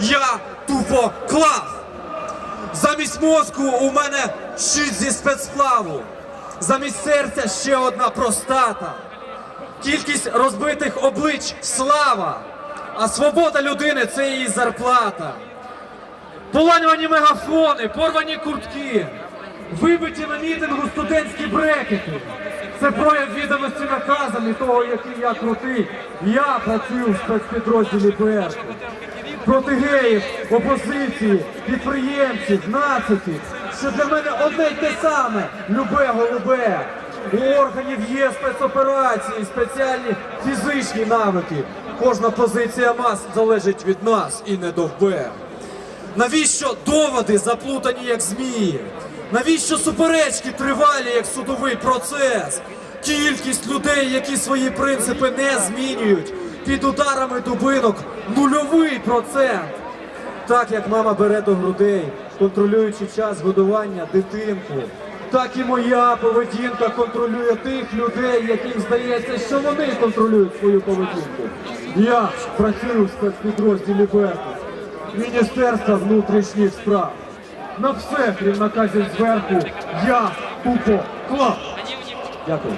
я тупо клав. Замість мозку у мене щит зі спецсплаву. Замість серця ще одна простата. Кількість розбитих облич слава. А свобода людини це її зарплата. Поламані мегафони, порвані куртки, вибиті на мітингу студентські брекети. Це прояв відомості наказом і того, який я крутий. Я працюю в спецпідрозділі БРК. Проти геїв, опозиції, підприємців, нациків. Що для мене одне й те саме любе голубе. У органів є спецоперації, спеціальні фізичні навики. Кожна позиція мас залежить від нас і не довбе. Навіщо доводи заплутані як змії? Навіщо суперечки тривалі як судовий процес? Кількість людей, які свої принципи не змінюють, під ударами дубинок нульовий процент. Так як мама бере до грудей, контролюючи час годування дитинку, так і моя поведінка контролює тих людей, яким здається, що вони контролюють свою поведінку. Я працюю в спецпідрозділі Беркут. Міністерства внутрішніх справ. На все, крім наказів зверху, я тупо клав. Дякую.